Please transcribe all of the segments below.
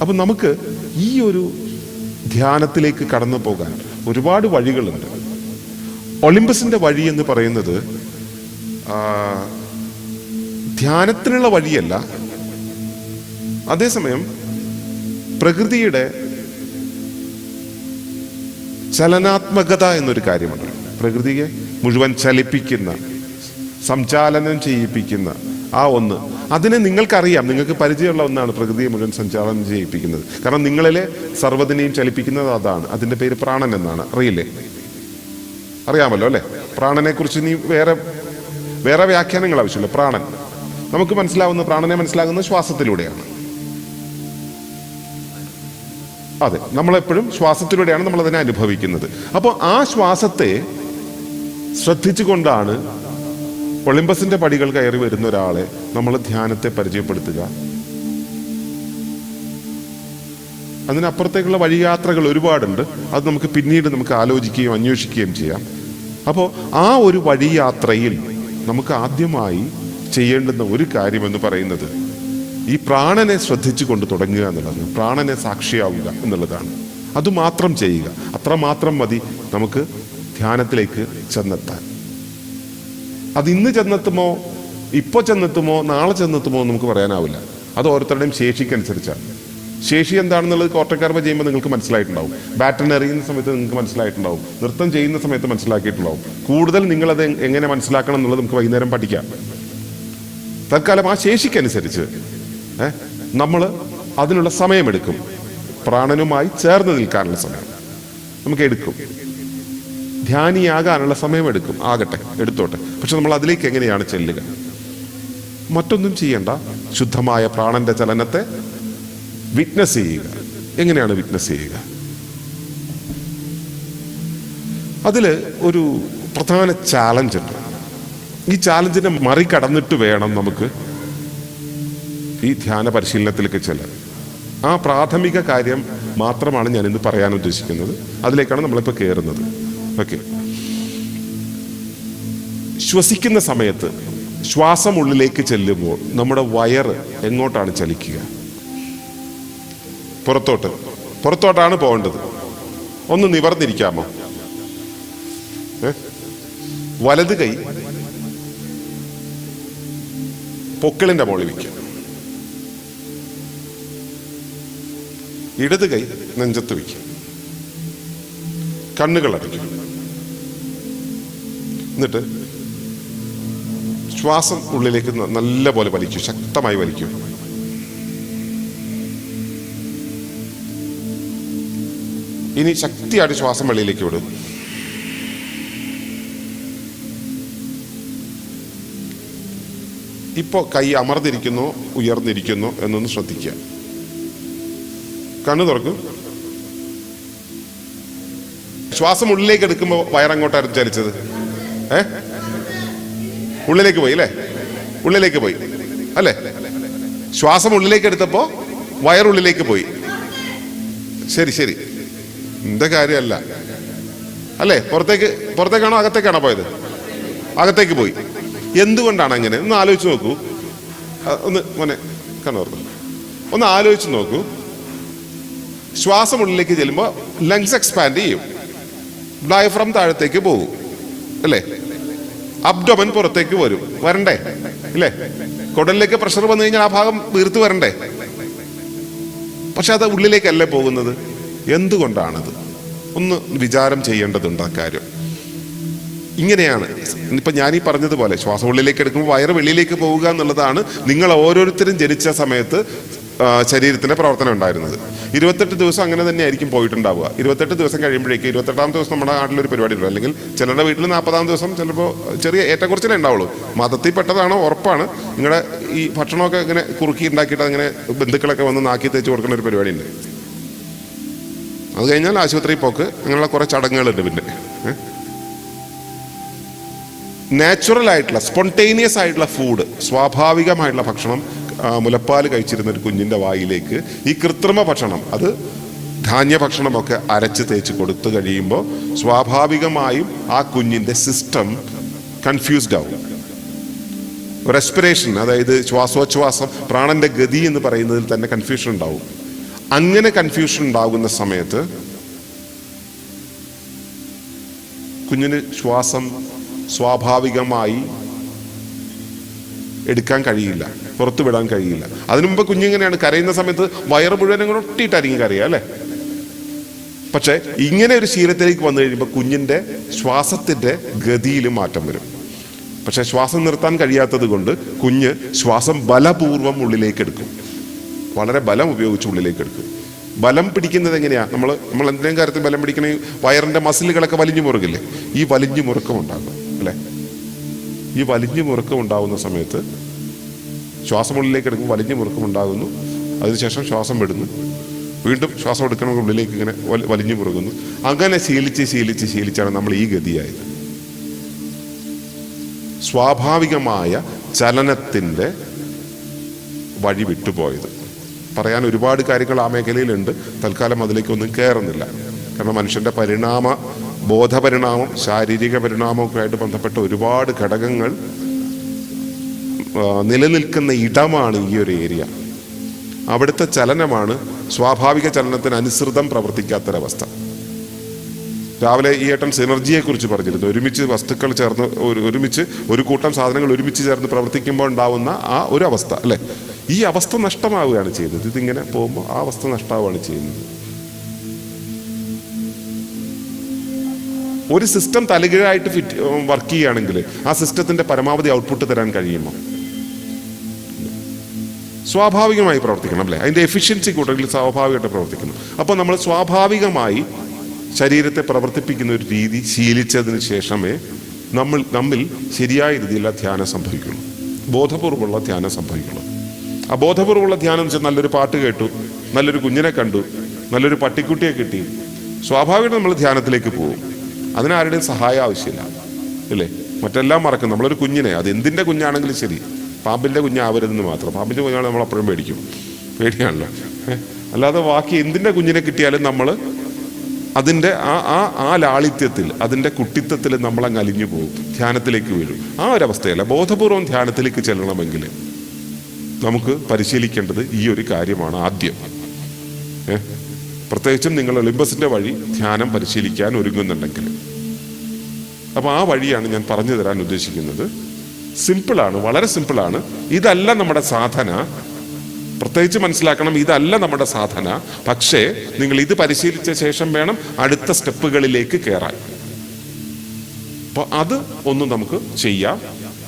അപ്പം നമുക്ക് ഈ ഒരു ധ്യാനത്തിലേക്ക് കടന്നു പോകാൻ ഒരുപാട് വഴികളുണ്ട്. ഒളിമ്പസിന്റെ വഴി എന്ന് പറയുന്നത് ധ്യാനത്തിനുള്ള വഴിയല്ല. അതേസമയം പ്രകൃതിയുടെ ചലനാത്മകത എന്നൊരു കാര്യമുണ്ട്. പ്രകൃതിയെ മുഴുവൻ ചലിപ്പിക്കുന്ന സംചാലനം ചെയ്യിപ്പിക്കുന്ന ആ ഒന്ന്. അതിനെ നിങ്ങൾക്കറിയാം. നിങ്ങൾക്ക് പരിചയമുള്ള ഒന്നാണ് പ്രകൃതിയെ മുഴുവൻ സഞ്ചാരം ചെയ്യിപ്പിക്കുന്നത്. കാരണം നിങ്ങളിലെ സർവതിനെയും ചലിപ്പിക്കുന്നത് അതാണ്. അതിന്റെ പേര് പ്രാണൻ എന്നാണ്. അറിയില്ലേ? അറിയാമല്ലോ അല്ലേ? പ്രാണനെ കുറിച്ച് ഇനി വേറെ വേറെ വ്യാഖ്യാനങ്ങൾ ആവശ്യമില്ല. പ്രാണൻ. നമുക്ക് മനസ്സിലാവുന്ന പ്രാണനെ മനസ്സിലാകുന്നത് ശ്വാസത്തിലൂടെയാണ്. അതെ. നമ്മളെപ്പോഴും ശ്വാസത്തിലൂടെയാണ് നമ്മൾ അതിനെ അനുഭവിക്കുന്നത്. അപ്പോൾ ആ ശ്വാസത്തെ ശ്രദ്ധിച്ചുകൊണ്ടാണ് ഒളിമ്പസിന്റെ പടികൾ കയറി വരുന്ന ഒരാളെ നമ്മൾ ധ്യാനത്തെ പരിചയപ്പെടുത്തുക. അതിനപ്പുറത്തേക്കുള്ള വഴിയാത്രകൾ ഒരുപാടുണ്ട്. അത് നമുക്ക് പിന്നീട് നമുക്ക് ആലോചിക്കുകയും അന്വേഷിക്കുകയും ചെയ്യാം. അപ്പോൾ ആ ഒരു വഴിയാത്രയിൽ നമുക്ക് ആദ്യമായി ചെയ്യേണ്ടുന്ന ഒരു കാര്യമെന്ന് പറയുന്നത് ഈ പ്രാണനെ ശ്രദ്ധിച്ചു കൊണ്ട് തുടങ്ങുക എന്നുള്ളതാണ്. പ്രാണനെ സാക്ഷിയാവുക എന്നുള്ളതാണ്. അതുമാത്രം ചെയ്യുക. അത്രമാത്രം മതി നമുക്ക് ധ്യാനത്തിലേക്ക് ചെന്നെത്താൻ. അത് ഇന്ന് ചെന്നെത്തുമോ ഇപ്പൊ ചെന്നെത്തുമോ നാളെ ചെന്നെത്തുമോ നമുക്ക് പറയാനാവില്ല. അത് ഓരോരുത്തരുടെയും ശേഷിക്കനുസരിച്ചാണ്. ശേഷി എന്താണെന്നുള്ളത് കോട്ടക്കാർമ ചെയ്യുമ്പോൾ നിങ്ങൾക്ക് മനസ്സിലായിട്ടുണ്ടാവും. ബാറ്റൺ എറിയുന്ന സമയത്ത് നിങ്ങൾക്ക് മനസ്സിലായിട്ടുണ്ടാവും. നൃത്തം ചെയ്യുന്ന സമയത്ത് മനസ്സിലാക്കിയിട്ടുണ്ടാവും. കൂടുതൽ നിങ്ങളത് എങ്ങനെ മനസ്സിലാക്കണം എന്നുള്ളത് നമുക്ക് വൈകുന്നേരം പഠിക്കാം. തൽക്കാലം ആ ശേഷിക്കനുസരിച്ച് നമ്മൾ അതിനുള്ള സമയമെടുക്കും. പ്രാണനുമായി ചേർന്ന് നിൽക്കാനുള്ള സമയം നമുക്ക് എടുക്കും. ധ്യാനിയാകാനുള്ള സമയമെടുക്കും. ആകട്ടെ എടുത്തോട്ടെ. പക്ഷെ നമ്മൾ അതിലേക്ക് എങ്ങനെയാണ് ചെല്ലുക? മറ്റൊന്നും ചെയ്യണ്ട. ശുദ്ധമായ പ്രാണന്റെ ചലനത്തെ വിറ്റ്നസ് ചെയ്യുക. എങ്ങനെയാണ് വിറ്റ്നസ് ചെയ്യുക? അതിൽ ഒരു പ്രധാന ചാലഞ്ച് ഉണ്ട്. ഈ ചാലഞ്ചിനെ മറികടന്നിട്ട് വേണം നമുക്ക് ഈ ധ്യാന പരിശീലനത്തിലേക്ക് ചെല്ലാൻ. ആ പ്രാഥമിക കാര്യം മാത്രമാണ് ഞാൻ ഇന്ന് പറയാൻ ഉദ്ദേശിക്കുന്നത്. അതിലേക്കാണ് നമ്മളിപ്പോൾ കയറുന്നത് ഓക്കെ ശ്വസിക്കുന്ന സമയത്ത് ശ്വാസം ഉള്ളിലേക്ക് ചെല്ലുമ്പോൾ നമ്മുടെ വയറ് എങ്ങോട്ടാണ് ചലിക്കുക? പുറത്തോട്ട്. പുറത്തോട്ടാണ് പോകേണ്ടത്. ഒന്ന് നിവർന്നിരിക്കാമോ? വലത് കൈ പൊക്കിളിന്റെ മുകളിൽ വയ്ക്കുക. ഇടത് കൈ നെഞ്ചത്ത് വയ്ക്കുക. കണ്ണുകൾ അടയ്ക്കും എന്നിട്ട് ശ്വാസം ഉള്ളിലേക്ക് നല്ല പോലെ വലിക്കും ശക്തമായി വലിക്കും. ഇനി ശക്തിയായിട്ട് ശ്വാസം വെളിയിലേക്ക് വിടും. ഇപ്പോൾ കൈ അമർന്നിരിക്കുന്നു ഉയർന്നിരിക്കുന്നു എന്നൊന്ന് ശ്രദ്ധിക്കുക. കണ്ണു തുറക്കും. ശ്വാസം ഉള്ളിലേക്ക് എടുക്കുമ്പോൾ വയറങ്ങോട്ടായിരുന്നു ചലിച്ചത്. ഏ? ഉള്ളിലേക്ക് പോയി അല്ലേ? ഉള്ളിലേക്ക് പോയി അല്ലേ? ശ്വാസം ഉള്ളിലേക്ക് എടുത്തപ്പോൾ വയറുള്ളിലേക്ക് പോയി. ശരി ശരി. എന്താ കാര്യമല്ല. അല്ലേ? പുറത്തേക്ക് പുറത്തേക്കാണോ അകത്തേക്കാണോ പോയത്? അകത്തേക്ക് പോയി. എന്തുകൊണ്ടാണ് അങ്ങനെ? ഒന്ന് ആലോചിച്ച് നോക്കൂ. ഒന്ന് മോനെ കണ്ണോർന്നു ഒന്ന് ആലോചിച്ച് നോക്കൂ. ശ്വാസം ഉള്ളിലേക്ക് ചെല്ലുമ്പോൾ ലങ്സ് എക്സ്പാൻഡ് ചെയ്യും. ഡയഫ്രം താഴത്തേക്ക് പോകും അല്ലേ? അബ്ഡോമൻ പുറത്തേക്ക് വരും. വരണ്ടേ? അല്ലേ കുടലിലേക്ക് പ്രഷർ വന്നു കഴിഞ്ഞാൽ ആ ഭാഗം വീർത്ത് വരണ്ടേ? പക്ഷെ അത് ഉള്ളിലേക്കല്ലേ പോകുന്നത്? എന്തുകൊണ്ടാണത്? ഒന്ന് വിചാരം ചെയ്യേണ്ടതുണ്ട് ആ കാര്യം. ഇങ്ങനെയാണ്. ഇപ്പം ഞാൻ ഈ പറഞ്ഞതുപോലെ ശ്വാസം ഉള്ളിലേക്ക് എടുക്കുമ്പോൾ വയറ് വെളിയിലേക്ക് പോവുക എന്നുള്ളതാണ് നിങ്ങൾ ഓരോരുത്തരും ജനിച്ച സമയത്ത് ആ, ശരീരത്തിന്റെ പ്രവർത്തനം ഉണ്ടായിരുന്നത്. ഇരുപത്തെട്ട് ദിവസം അങ്ങനെ തന്നെ ആയിരിക്കും പോയിട്ടുണ്ടാവുക. ഇരുപത്തെട്ട് ദിവസം കഴിയുമ്പോഴേക്കും ഇരുപത്തെട്ടാം ദിവസം നമ്മുടെ നാട്ടിലൊരു പരിപാടി ഉണ്ട് അല്ലെങ്കിൽ ചിലരുടെ വീട്ടിൽ നാൽപ്പതാം ദിവസം ചിലപ്പോൾ ചെറിയ ഏറ്റക്കുറച്ചിലേ ഉണ്ടാവുള്ളൂ. മതത്തിൽ ഉറപ്പാണ്. നിങ്ങളുടെ ഈ ഭക്ഷണമൊക്കെ ഇങ്ങനെ കുറുക്കി ഉണ്ടാക്കിയിട്ട് അങ്ങനെ ബന്ധുക്കളൊക്കെ വന്ന് നാക്കി തേച്ച് കൊടുക്കുന്ന ഒരു പരിപാടി ഉണ്ട് അത് കഴിഞ്ഞാൽ ആശുപത്രി പോക്ക് അങ്ങനെയുള്ള കുറേ ചടങ്ങുകളുണ്ട് പിന്നെ. നാച്ചുറൽ ആയിട്ടുള്ള സ്പോണ്ടേനിയസ് ആയിട്ടുള്ള ഫുഡ് സ്വാഭാവികമായിട്ടുള്ള ഭക്ഷണം മുലപ്പാൽ കഴിച്ചിരുന്ന ഒരു കുഞ്ഞിന്റെ വായിലേക്ക് ഈ കൃത്രിമ ഭക്ഷണം അത് ധാന്യ ഭക്ഷണമൊക്കെ അരച്ച് തേച്ച് കൊടുത്തു കഴിയുമ്പോൾ സ്വാഭാവികമായും ആ കുഞ്ഞിന്റെ സിസ്റ്റം കൺഫ്യൂസ്ഡ് ആവും. റെസ്പിറേഷൻ അതായത് ശ്വാസോച്ഛ്വാസം പ്രാണന്റെ ഗതി എന്ന് പറയുന്നതിൽ തന്നെ കൺഫ്യൂഷൻ ഉണ്ടാവും. അങ്ങനെ കൺഫ്യൂഷൻ ഉണ്ടാകുന്ന സമയത്ത് കുഞ്ഞിന് ശ്വാസം സ്വാഭാവികമായി എടുക്കാൻ കഴിയില്ല പുറത്തു വിടാൻ കഴിയില്ല. അതിനു മുമ്പ് കുഞ്ഞിങ്ങനെയാണ് കരയുന്ന സമയത്ത് വയറ് മുഴുവനും കൂടെ ഒട്ടിയിട്ടായിരിക്കും കരയുക അല്ലേ? പക്ഷെ ഇങ്ങനെ ഒരു ശീലത്തിലേക്ക് വന്നു കഴിയുമ്പോൾ കുഞ്ഞിന്റെ ശ്വാസത്തിന്റെ ഗതിയിൽ മാറ്റം വരും. പക്ഷെ ശ്വാസം നിർത്താൻ കഴിയാത്തത് കൊണ്ട് കുഞ്ഞ് ശ്വാസം ബലപൂർവം ഉള്ളിലേക്ക് എടുക്കും. വളരെ ബലം ഉപയോഗിച്ച് ഉള്ളിലേക്ക് എടുക്കും. ബലം പിടിക്കുന്നത് എങ്ങനെയാണ് നമ്മൾ നമ്മൾ എന്തെങ്കിലും കാര്യത്തിൽ ബലം പിടിക്കണമെങ്കിൽ വയറിന്റെ മസിലുകളൊക്കെ വലിഞ്ഞു മുറുകില്ലേ? ഈ വലിഞ്ഞു മുറുക്കം ഉണ്ടാകും ഈ വലിഞ്ഞു മുറുക്കം ഉണ്ടാകുന്ന സമയത്ത് ശ്വാസം ഉള്ളിലേക്ക് എടുക്കുമ്പോൾ വലിഞ്ഞു മുറുക്കം ഉണ്ടാകുന്നു. അതിനുശേഷം ശ്വാസം വിടുന്നു. വീണ്ടും ശ്വാസം എടുക്കണമെങ്കിൽ ഉള്ളിലേക്ക് ഇങ്ങനെ വലി- വലിഞ്ഞു മുറുകുന്നു. അങ്ങനെ ശീലിച്ച് ശീലിച്ച് ശീലിച്ചാണ് നമ്മൾ ഈ ഗതിയായത്. സ്വാഭാവികമായ ചലനത്തിന്റെ വഴി വിട്ടുപോയത്. പറയാൻ ഒരുപാട് കാര്യങ്ങൾ ആ മേഖലയിലുണ്ട്. തൽക്കാലം അതിലേക്കൊന്നും കയറുന്നില്ല. കാരണം മനുഷ്യന്റെ പരിണാമ ബോധപരിണാമം ശാരീരിക പരിണാമമൊക്കെ ആയിട്ട് ബന്ധപ്പെട്ട ഒരുപാട് ഘടകങ്ങൾ നിലനിൽക്കുന്ന ഇടമാണ് ഈ ഒരു ഏരിയ. അവിടുത്തെ ചലനമാണ് സ്വാഭാവിക ചലനത്തിന് അനുസൃതം പ്രവർത്തിക്കാത്തൊരവസ്ഥ. രാവിലെ ഈ ഏട്ടൻ സിനർജിയെക്കുറിച്ച് പറഞ്ഞിരുന്നു. ഒരുമിച്ച് വസ്തുക്കൾ ചേർന്ന് ഒരു- ഒരുമിച്ച് ഒരു കൂട്ടം സാധനങ്ങൾ ഒരുമിച്ച് ചേർന്ന് പ്രവർത്തിക്കുമ്പോൾ ഉണ്ടാവുന്ന ആ ഒരു അവസ്ഥ അല്ലേ? ഈ അവസ്ഥ നഷ്ടമാവുകയാണ് ചെയ്യുന്നത്. ഇതിങ്ങനെ പോകുമ്പോൾ ആ അവസ്ഥ നഷ്ടമാവുകയാണ് ചെയ്യുന്നത്. ഒരു സിസ്റ്റം തലകീഴായിട്ട് ഫിറ്റ് വർക്ക് ചെയ്യുകയാണെങ്കിൽ ആ സിസ്റ്റത്തിന്റെ പരമാവധി ഔട്ട്പുട്ട് തരാൻ കഴിയുമോ? സ്വാഭാവികമായി പ്രവർത്തിക്കണം അല്ലേ? അതിന്റെ എഫിഷ്യൻസി കൂട്ടത്തിൽ സ്വാഭാവികമായിട്ട് പ്രവർത്തിക്കണം അപ്പോൾ നമ്മൾ സ്വാഭാവികമായി ശരീരത്തെ പ്രവർത്തിപ്പിക്കുന്ന ഒരു രീതി ശീലിച്ചതിന് ശേഷമേ നമ്മൾ നമ്മിൽ ശരിയായ രീതിയിലുള്ള ധ്യാനം സംഭവിക്കുള്ളൂ. ബോധപൂർവമുള്ള ധ്യാനം സംഭവിക്കുള്ളൂ. ബോധപൂർവമുള്ള ധ്യാനം വെച്ചാൽ നല്ലൊരു പാട്ട് കേട്ടു നല്ലൊരു കുഞ്ഞിനെ കണ്ടു നല്ലൊരു പട്ടിക്കുട്ടിയെ കിട്ടി. സ്വാഭാവികം നമ്മൾ ധ്യാനത്തിലേക്ക് പോകും. അതിനാരുടെയും സഹായം ആവശ്യമില്ല. അല്ലേ മറ്റെല്ലാം മറക്കും നമ്മളൊരു കുഞ്ഞിനെ അത് എന്തിന്റെ കുഞ്ഞാണെങ്കിലും ശരി. പാമ്പിന്റെ കുഞ്ഞാവരുതെന്ന് മാത്രം. പാമ്പിന്റെ കുഞ്ഞാണ് നമ്മൾ അപ്പോഴും പേടിക്കും. പേടിയാണല്ലോ? അല്ലാതെ ബാക്കി എന്തിന്റെ കുഞ്ഞിനെ കിട്ടിയാലും നമ്മൾ അതിന്റെ ആ ആ ആ ലാളിത്യത്തിൽ അതിന്റെ കുട്ടിത്വത്തിൽ നമ്മളങ്ങ് അലിഞ്ഞു പോകും. ധ്യാനത്തിലേക്ക് വീഴും. ആ ഒരവസ്ഥയല്ല. ബോധപൂർവം ധ്യാനത്തിലേക്ക് ചെല്ലണമെങ്കിൽ നമുക്ക് പരിശീലിക്കേണ്ടത് ഈ ഒരു കാര്യമാണ് ആദ്യം? പ്രത്യേകിച്ചും നിങ്ങൾ ഒളിമ്പസിന്റെ വഴി ധ്യാനം പരിശീലിക്കാൻ ഒരുങ്ങുന്നുണ്ടെങ്കിൽ. അപ്പോൾ ആ വഴിയാണ് ഞാൻ പറഞ്ഞു തരാൻ ഉദ്ദേശിക്കുന്നത്. സിമ്പിളാണ് വളരെ സിമ്പിളാണ്. ഇതല്ല നമ്മുടെ സാധന. പ്രത്യേകിച്ച് മനസ്സിലാക്കണം ഇതല്ല നമ്മുടെ സാധന. പക്ഷേ നിങ്ങൾ ഇത് പരിശീലിച്ച ശേഷം വേണം അടുത്ത സ്റ്റെപ്പുകളിലേക്ക് കയറാൻ അപ്പോൾ അത് ഒന്ന് നമുക്ക് ചെയ്യാം.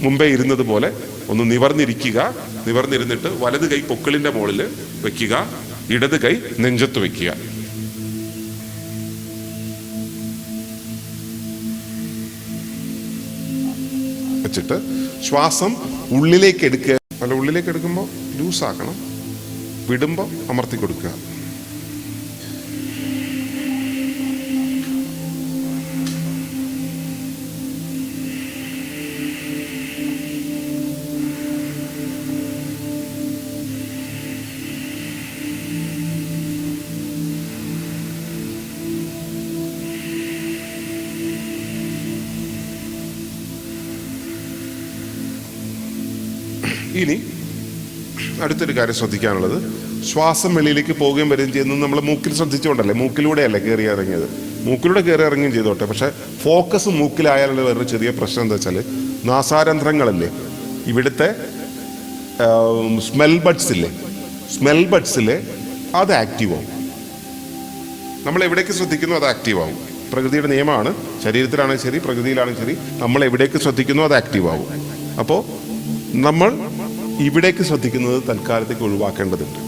മുമ്പേ ഇരുന്നത് പോലെ ഒന്ന് നിവർന്നിരിക്കുക. നിവർന്നിരുന്നിട്ട് വലത് കൈ പൊക്കിളിന്റെ മുകളിൽ വെക്കുക. ഇടത് കൈ നെഞ്ചത്ത് വെക്കുക. വെച്ചിട്ട് ശ്വാസം ഉള്ളിലേക്ക് എടുക്കുക. അല്ല ഉള്ളിലേക്ക് എടുക്കുമ്പോൾ ലൂസാക്കണം. വിടുമ്പോൾ അമർത്തി കൊടുക്കുക. ഇനി അടുത്തൊരു കാര്യം ശ്രദ്ധിക്കാനുള്ളത്. ശ്വാസം വെളിയിലേക്ക് പോവുകയും വരികയും ചെയ്യുന്നത് നമ്മൾ മൂക്കിൽ ശ്രദ്ധിച്ചുകൊണ്ടല്ലേ? മൂക്കിലൂടെയല്ലേ കയറി ഇറങ്ങിയത്? മൂക്കിലൂടെ കയറി ഇറങ്ങുകയും ചെയ്തോട്ടെ. പക്ഷേ ഫോക്കസ് മൂക്കിലായാലുള്ള വേറൊരു ചെറിയ പ്രശ്നം എന്താ വെച്ചാൽ നാസാരന്ധ്രങ്ങളല്ലേ? ഇവിടുത്തെ സ്മെൽ ബഡ്സ് ഇല്ലേ? സ്മെൽ ബഡ്സിലെ അത് ആക്റ്റീവ് ആവും. നമ്മൾ എവിടേക്ക് ശ്രദ്ധിക്കുന്നു അത് ആക്റ്റീവ് ആവും. പ്രകൃതിയുടെ നിയമമാണ്. ശരീരത്തിലാണെങ്കിൽ ശരി പ്രകൃതിയിലാണെങ്കിൽ ശരി നമ്മൾ എവിടേക്ക് ശ്രദ്ധിക്കുന്നു അത് ആക്റ്റീവ് ആവും. അപ്പോൾ നമ്മൾ ഇവിടേക്ക് ശ്രദ്ധിക്കുന്നത് തൽക്കാലത്തേക്ക് ഒഴിവാക്കേണ്ടതുണ്ട്.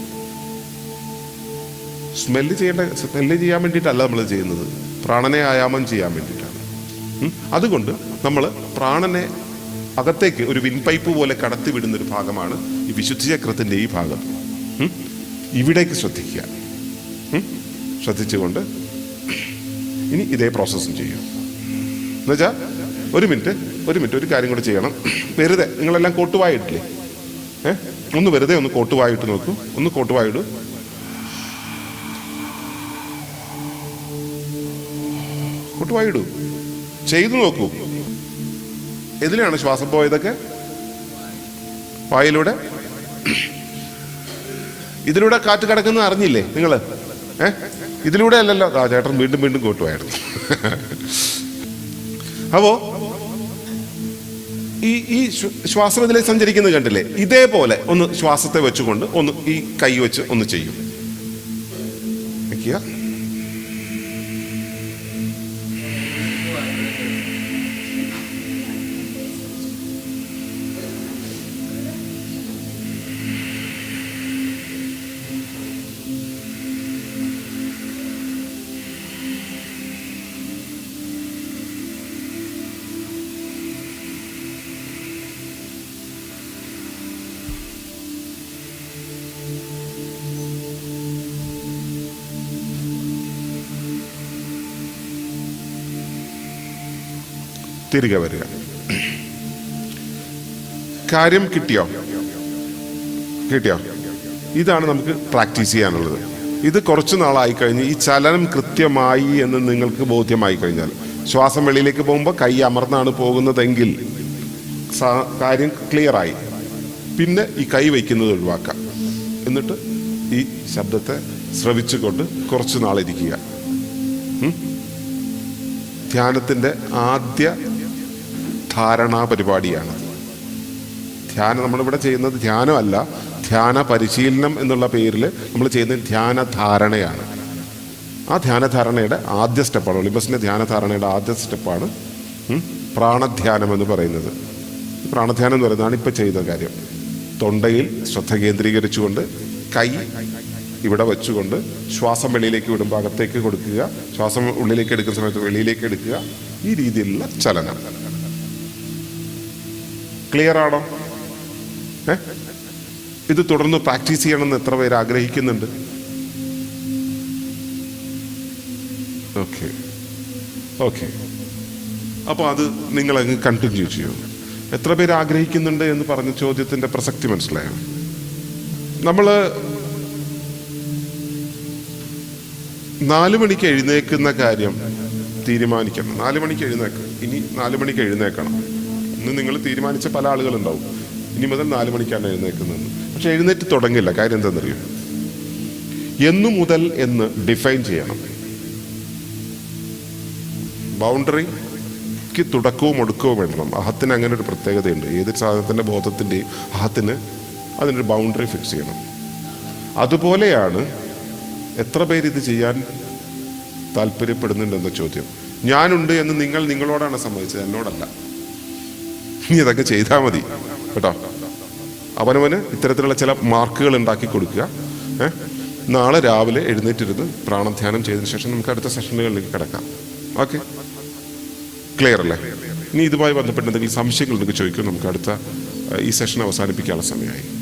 സ്മെല്ല് ചെയ്യേണ്ട സ്മെല്ല് ചെയ്യാൻ വേണ്ടിയിട്ടല്ല നമ്മൾ ചെയ്യുന്നത്. പ്രാണനെ ആയാമം ചെയ്യാൻ വേണ്ടിയിട്ടാണ്? അതുകൊണ്ട് നമ്മൾ പ്രാണനെ അകത്തേക്ക് ഒരു വിൻപൈപ്പ് പോലെ കടത്തി വിടുന്ന ഒരു ഭാഗമാണ് ഈ വിശുദ്ധി ചക്രത്തിന്റെ ഈ ഭാഗം? ഇവിടേക്ക് ശ്രദ്ധിക്കുക. ശ്രദ്ധിച്ചുകൊണ്ട് ഇനി ഇതേ പ്രോസസ്സും ചെയ്യും. എന്നുവെച്ചാൽ ഒരു മിനിറ്റ് ഒരു മിനിറ്റ് ഒരു കാര്യം കൂടെ ചെയ്യണം. വെറുതെ നിങ്ങളെല്ലാം കോട്ടുവായിട്ടില്ലേ? ഏ? ഒന്ന് വെറുതെ ഒന്ന് കോട്ടുവായിട്ട് നോക്കൂ. ഒന്ന് കോട്ടുവായിടൂ കോട്ടുവായിടൂ ചെയ്തു നോക്കൂ. എതിലാണ് ശ്വാസം പോയതൊക്കെ? വായിലൂടെ? ഇതിലൂടെ കാറ്റ് കിടക്കുന്നത് അറിഞ്ഞില്ലേ നിങ്ങൾ ഏ? ഇതിലൂടെ അല്ലല്ലോ. ആ ചേട്ടൻ വീണ്ടും വീണ്ടും കോട്ടുവായിരുന്നു. അപ്പോ ഈ ഈ ശ്വ- ശ്വാസം ഇതിലെ സഞ്ചരിക്കുന്നത് കണ്ടില്ലേ? ഇതേപോലെ ഒന്ന് ശ്വാസത്തെ വെച്ചുകൊണ്ട് ഒന്ന് ഈ കൈ വെച്ച് ഒന്ന് ചെയ്യും. വെക്കുക. തിരികെ വരിക. കാര്യം കിട്ടിയോ? കിട്ടിയോ? ഇതാണ് നമുക്ക് പ്രാക്ടീസ് ചെയ്യാനുള്ളത്. ഇത് കുറച്ച് നാളായി കഴിഞ്ഞ് ഈ ചലനം കൃത്യമായി എന്ന് നിങ്ങൾക്ക് ബോധ്യമായി കഴിഞ്ഞാൽ ശ്വാസം വെളിയിലേക്ക് പോകുമ്പോൾ കൈ അമർന്നാണ് പോകുന്നതെങ്കിൽ കാര്യം ക്ലിയറായി പിന്നെ ഈ കൈ വയ്ക്കുന്നത് ഒഴിവാക്കാം. എന്നിട്ട് ഈ ശബ്ദത്തെ ശ്രവിച്ചുകൊണ്ട് കുറച്ച് നാളിരിക്കുക ധ്യാനത്തിന്റെ ആദ്യ ധാരണാ പരിപാടിയാണ്. ധ്യാനം നമ്മളിവിടെ ചെയ്യുന്നത് ധ്യാനമല്ല ധ്യാന പരിശീലനം എന്നുള്ള പേരിൽ നമ്മൾ ചെയ്യുന്നത് ധ്യാന ധാരണയാണ്. ആ ധ്യാനധാരണയുടെ ആദ്യ സ്റ്റെപ്പാണ് ഒളിമ്പസിന്റെ ധ്യാനധാരണയുടെ ആദ്യ സ്റ്റെപ്പാണ് പ്രാണധ്യാനം എന്ന് പറയുന്നത്. പ്രാണധ്യാനം എന്ന് പറയുന്നതാണ് ഇപ്പോൾ ചെയ്ത കാര്യം. തൊണ്ടയിൽ ശ്രദ്ധ കേന്ദ്രീകരിച്ചുകൊണ്ട് കൈ ഇവിടെ വെച്ചുകൊണ്ട് ശ്വാസം വെളിയിലേക്ക് വിടുമ്പോൾ അകത്തേക്ക് കൊടുക്കുക ശ്വാസം ഉള്ളിലേക്ക് എടുക്കുന്ന സമയത്ത് വെളിയിലേക്ക് എടുക്കുക ഈ രീതിയിലുള്ള ചലനം. ക്ലിയർ ആണോ? ഏ? ഇത് തുടർന്ന് പ്രാക്ടീസ് ചെയ്യണമെന്ന് എത്ര പേര് ആഗ്രഹിക്കുന്നുണ്ട്? ഓക്കെ ഓക്കെ അപ്പോൾ അത് നിങ്ങൾ അങ്ങ് കണ്ടിന്യൂ ചെയ്യൂ. എത്ര പേര് ആഗ്രഹിക്കുന്നുണ്ട് എന്ന് പറഞ്ഞ ചോദ്യത്തിന്റെ പ്രസക്തി മനസ്സിലായോ? നമ്മൾ നാല് മണിക്ക് എഴുന്നേക്കുന്ന കാര്യം തീരുമാനിക്കണം. നാല് മണിക്ക് എഴുന്നേക്കും ഇനി നാല് മണിക്ക് എഴുന്നേക്കണം ഇന്ന് നിങ്ങൾ തീരുമാനിച്ച പല ആളുകളുണ്ടാവും. ഇനി മുതൽ നാല് മണിക്കാണ് എഴുന്നേൽക്കുന്നതെന്ന്. പക്ഷെ എഴുന്നേറ്റ് തുടങ്ങില്ല. കാര്യം എന്താണെന്നറിയോ? എന്നു മുതൽ എന്ന് ഡിഫൈൻ ചെയ്യണം. ബൗണ്ടറിക്ക് തുടക്കവും ഒടുക്കവും വേണം അഹത്തിന് അങ്ങനെ ഒരു പ്രത്യേകതയുണ്ട്. ഏത് സാധനത്തിന്റെ ബോധത്തിന്റെയും അഹത്തിന് അതിനൊരു ബൗണ്ടറി ഫിക്സ് ചെയ്യണം. അതുപോലെയാണ് എത്ര പേര് ഇത് ചെയ്യാൻ താല്പര്യപ്പെടുന്നുണ്ടെന്ന ചോദ്യം. ഞാനുണ്ട് എന്ന് നിങ്ങൾ നിങ്ങളോടാണ് സമ്മതിച്ചത്. എന്നോടല്ല. നീ ഇതൊക്കെ ചെയ്താൽ മതി. കേട്ടോ? അവനവന് ഇത്തരത്തിലുള്ള ചില മാർക്കുകൾ ഉണ്ടാക്കി കൊടുക്കുക. ഏ? നാളെ രാവിലെ എഴുന്നേറ്റിരുന്ന് പ്രാണധ്യാനം ചെയ്തതിന് ശേഷം നമുക്ക് അടുത്ത സെഷനുകളിലേക്ക് കിടക്കാം. ഓക്കെ? ക്ലിയർ അല്ലേ? ഇനി ഇതുമായി ബന്ധപ്പെട്ട് എന്തെങ്കിലും സംശയങ്ങൾ ഉണ്ടെങ്കിൽ ചോദിക്കും നമുക്ക് അടുത്ത ഈ സെഷൻ അവസാനിപ്പിക്കാനുള്ള സമയമായി.